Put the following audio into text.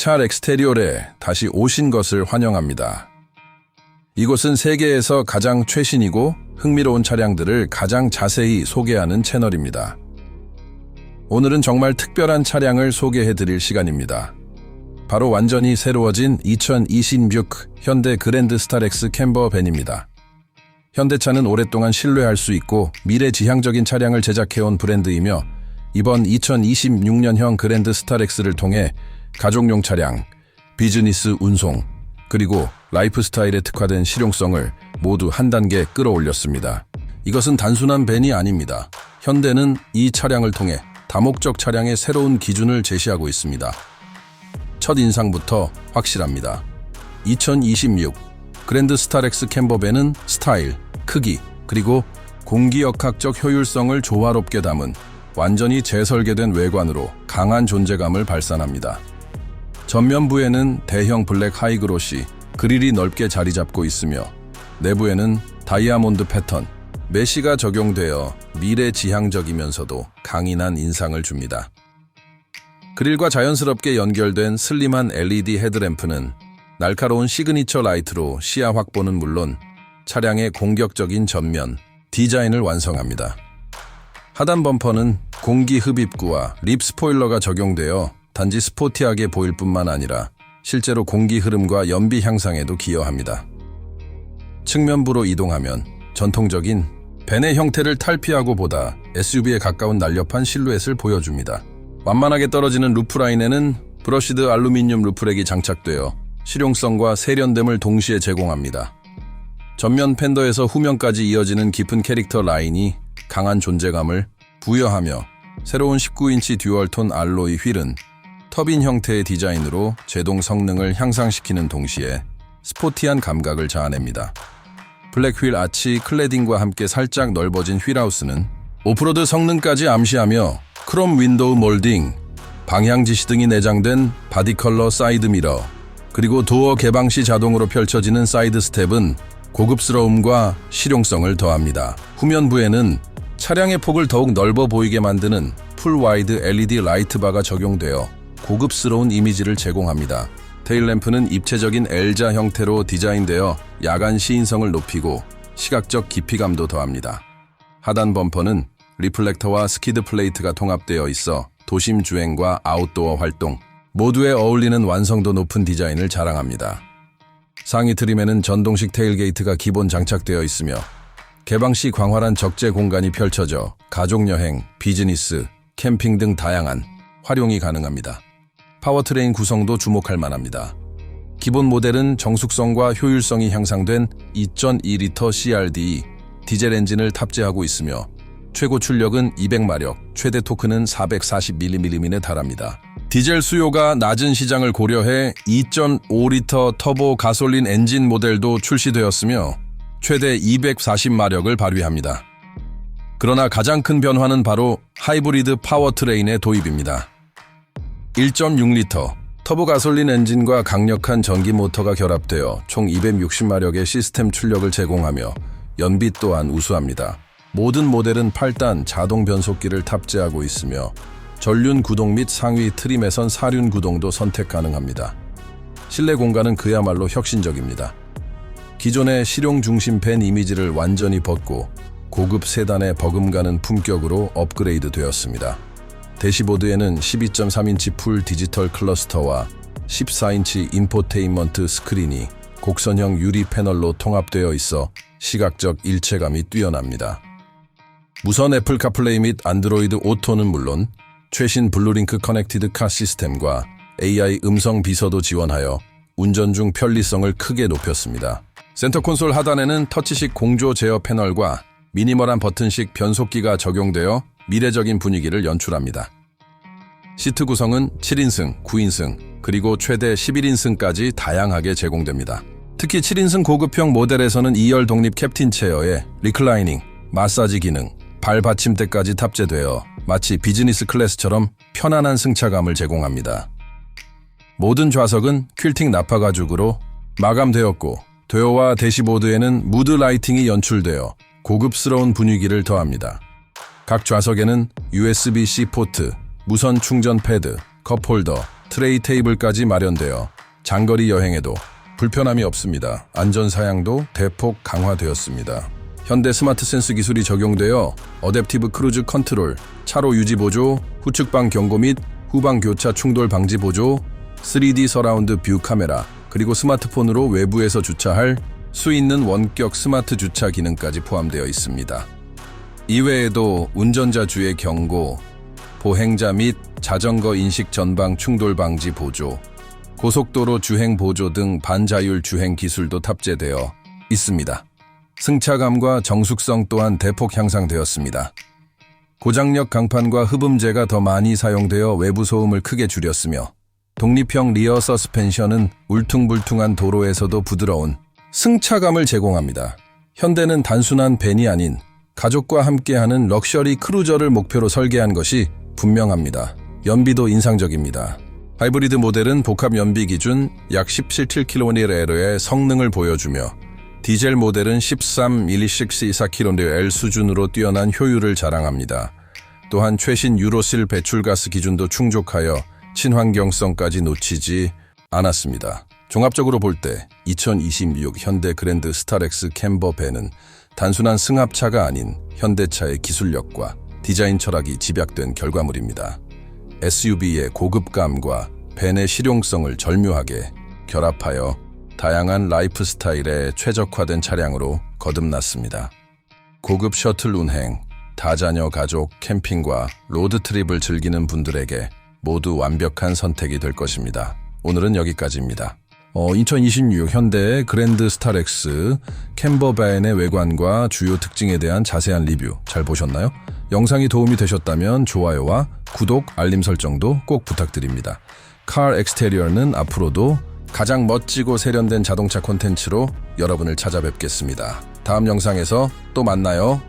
찰 엑스테리올에 다시 오신 것을 환영합니다. 이곳은 세계에서 가장 최신이고 흥미로운 차량들을 가장 자세히 소개하는 채널입니다. 오늘은 정말 특별한 차량을 소개해 드릴 시간입니다. 바로 완전히 새로워진 2026 현대 그랜드 스타렉스 캠버 밴입니다. 현대차는 오랫동안 신뢰할 수 있고 미래지향적인 차량을 제작해온 브랜드이며 이번 2026년형 그랜드 스타렉스를 통해 가족용 차량, 비즈니스 운송, 그리고 라이프스타일에 특화된 실용성을 모두 한 단계 끌어올렸습니다. 이것은 단순한 밴이 아닙니다. 현대는 이 차량을 통해 다목적 차량의 새로운 기준을 제시하고 있습니다. 첫 인상부터 확실합니다. 2026 그랜드 스타렉스 캠버밴은 스타일, 크기, 그리고 공기역학적 효율성을 조화롭게 담은 완전히 재설계된 외관으로 강한 존재감을 발산합니다. 전면부에는 대형 블랙 하이그로시, 그릴이 넓게 자리 잡고 있으며 내부에는 다이아몬드 패턴, 메시가 적용되어 미래 지향적이면서도 강인한 인상을 줍니다. 그릴과 자연스럽게 연결된 슬림한 LED 헤드램프는 날카로운 시그니처 라이트로 시야 확보는 물론 차량의 공격적인 전면, 디자인을 완성합니다. 하단 범퍼는 공기 흡입구와 립 스포일러가 적용되어 단지 스포티하게 보일 뿐만 아니라 실제로 공기 흐름과 연비 향상에도 기여합니다. 측면부로 이동하면 전통적인 벤의 형태를 탈피하고 보다 SUV에 가까운 날렵한 실루엣을 보여줍니다. 완만하게 떨어지는 루프라인에는 브러시드 알루미늄 루프렉이 장착되어 실용성과 세련됨을 동시에 제공합니다. 전면 팬더에서 후면까지 이어지는 깊은 캐릭터 라인이 강한 존재감을 부여하며 새로운 19인치 듀얼톤 알로이 휠은 터빈 형태의 디자인으로 제동 성능을 향상시키는 동시에 스포티한 감각을 자아냅니다. 블랙 휠 아치 클레딩과 함께 살짝 넓어진 휠하우스는 오프로드 성능까지 암시하며 크롬 윈도우 몰딩, 방향 지시 등이 내장된 바디 컬러 사이드 미러, 그리고 도어 개방 시 자동으로 펼쳐지는 사이드 스텝은 고급스러움과 실용성을 더합니다. 후면부에는 차량의 폭을 더욱 넓어 보이게 만드는 풀 와이드 LED 라이트바가 적용되어 고급스러운 이미지를 제공합니다. 테일램프는 입체적인 L자 형태로 디자인되어 야간 시인성을 높이고 시각적 깊이감도 더합니다. 하단 범퍼는 리플렉터와 스키드 플레이트가 통합되어 있어 도심 주행과 아웃도어 활동 모두에 어울리는 완성도 높은 디자인을 자랑합니다. 상위 트림에는 전동식 테일게이트가 기본 장착되어 있으며 개방 시 광활한 적재 공간이 펼쳐져 가족 여행, 비즈니스, 캠핑 등 다양한 활용이 가능합니다. 파워트레인 구성도 주목할 만합니다. 기본 모델은 정숙성과 효율성이 향상된 2.2L CRD 디젤 엔진을 탑재하고 있으며 최고 출력은 200마력, 최대 토크는 440mm에 달합니다. 디젤 수요가 낮은 시장을 고려해 2.5리터 터보 가솔린 엔진 모델도 출시되었으며 최대 240마력을 발휘합니다. 그러나 가장 큰 변화는 바로 하이브리드 파워트레인의 도입입니다. 1.6리터 터보 가솔린 엔진과 강력한 전기 모터가 결합되어 총 260마력의 시스템 출력을 제공하며 연비 또한 우수합니다. 모든 모델은 8단 자동 변속기를 탑재하고 있으며 전륜 구동 및 상위 트림에선 사륜 구동도 선택 가능합니다. 실내 공간은 그야말로 혁신적입니다. 기존의 실용 중심 밴 이미지를 완전히 벗고 고급 세단의 버금가는 품격으로 업그레이드 되었습니다. 대시보드에는 12.3인치 풀 디지털 클러스터와 14인치 인포테인먼트 스크린이 곡선형 유리 패널로 통합되어 있어 시각적 일체감이 뛰어납니다. 무선 애플 카플레이 및 안드로이드 오토는 물론 최신 블루링크 커넥티드 카 시스템과 AI 음성 비서도 지원하여 운전 중 편리성을 크게 높였습니다. 센터 콘솔 하단에는 터치식 공조 제어 패널과 미니멀한 버튼식 변속기가 적용되어 미래적인 분위기를 연출합니다. 시트 구성은 7인승, 9인승, 그리고 최대 11인승까지 다양하게 제공됩니다. 특히 7인승 고급형 모델에서는 2열 독립 캡틴 체어에 리클라이닝, 마사지 기능, 발 받침대까지 탑재되어 마치 비즈니스 클래스처럼 편안한 승차감을 제공합니다. 모든 좌석은 퀼팅 나파 가죽으로 마감되었고 도어와 대시보드에는 무드 라이팅이 연출되어 고급스러운 분위기를 더합니다. 각 좌석에는 USB-C 포트, 무선 충전 패드, 컵홀더, 트레이 테이블까지 마련되어 장거리 여행에도 불편함이 없습니다. 안전 사양도 대폭 강화되었습니다. 현대 스마트 센스 기술이 적용되어 어댑티브 크루즈 컨트롤, 차로 유지 보조, 후측방 경고 및 후방 교차 충돌 방지 보조, 3D 서라운드 뷰 카메라, 그리고 스마트폰으로 외부에서 주차할 수 있는 원격 스마트 주차 기능까지 포함되어 있습니다. 이외에도 운전자 주의 경고, 보행자 및 자전거 인식 전방 충돌 방지 보조, 고속도로 주행 보조 등 반자율 주행 기술도 탑재되어 있습니다. 승차감과 정숙성 또한 대폭 향상되었습니다. 고장력 강판과 흡음재가 더 많이 사용되어 외부 소음을 크게 줄였으며 독립형 리어 서스펜션은 울퉁불퉁한 도로에서도 부드러운 승차감을 제공합니다. 현대는 단순한 벤이 아닌 가족과 함께하는 럭셔리 크루저를 목표로 설계한 것이 분명합니다. 연비도 인상적입니다. 하이브리드 모델은 복합 연비 기준 약 17km의 성능을 보여주며 디젤 모델은 13 16C4kml 수준으로 뛰어난 효율을 자랑합니다. 또한 최신 유로실 배출가스 기준도 충족하여 친환경성까지 놓치지 않았습니다. 종합적으로 볼 때 2026 현대 그랜드 스타렉스 캠버 밴은 단순한 승합차가 아닌 현대차의 기술력과 디자인 철학이 집약된 결과물입니다. SUV의 고급감과 밴의 실용성을 절묘하게 결합하여 다양한 라이프 스타일에 최적화된 차량으로 거듭났습니다. 고급 셔틀 운행, 다자녀 가족 캠핑과 로드트립을 즐기는 분들에게 모두 완벽한 선택이 될 것입니다. 오늘은 여기까지입니다. 어, 2026 현대 그랜드 스타렉스 캠버밴의 외관과 주요 특징에 대한 자세한 리뷰 잘 보셨나요? 영상이 도움이 되셨다면 좋아요와 구독, 알림 설정도 꼭 부탁드립니다. 칼 엑스테리어는 앞으로도 가장 멋지고 세련된 자동차 콘텐츠로 여러분을 찾아뵙겠습니다. 다음 영상에서 또 만나요.